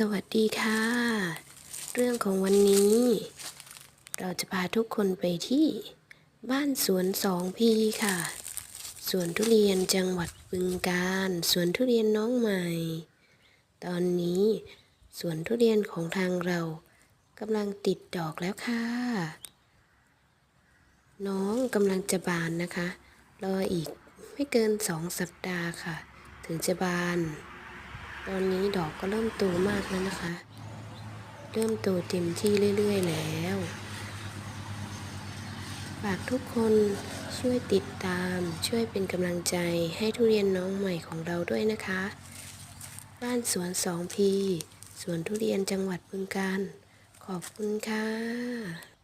สวัสดีค่ะ เรื่องของวันนี้ เราจะพาทุกคนไปที่บ้านสวนสองพีค่ะสวนทุเรียนจังหวัดบึงกาฬสวนทุเรียนน้องใหม่ ตอนนี้สวนทุเรียนของทางเรากำลังติดดอกแล้วค่ะ น้องกำลังจะบานนะคะ รออีกไม่เกินสองสัปดาห์ค่ะ ถึงจะบาน ตอนนี้ดอกก็เริ่มโตมากแล้วนะคะ เริ่มโตเต็มที่เรื่อยๆแล้วฝากทุกคนช่วยติดตามช่วยเป็นกำลังใจให้ทุเรียนน้องใหม่ของเราด้วยนะคะ บ้านสวนสองพีสวนทุเรียนจังหวัดบึงกาฬขอบคุณค่ะ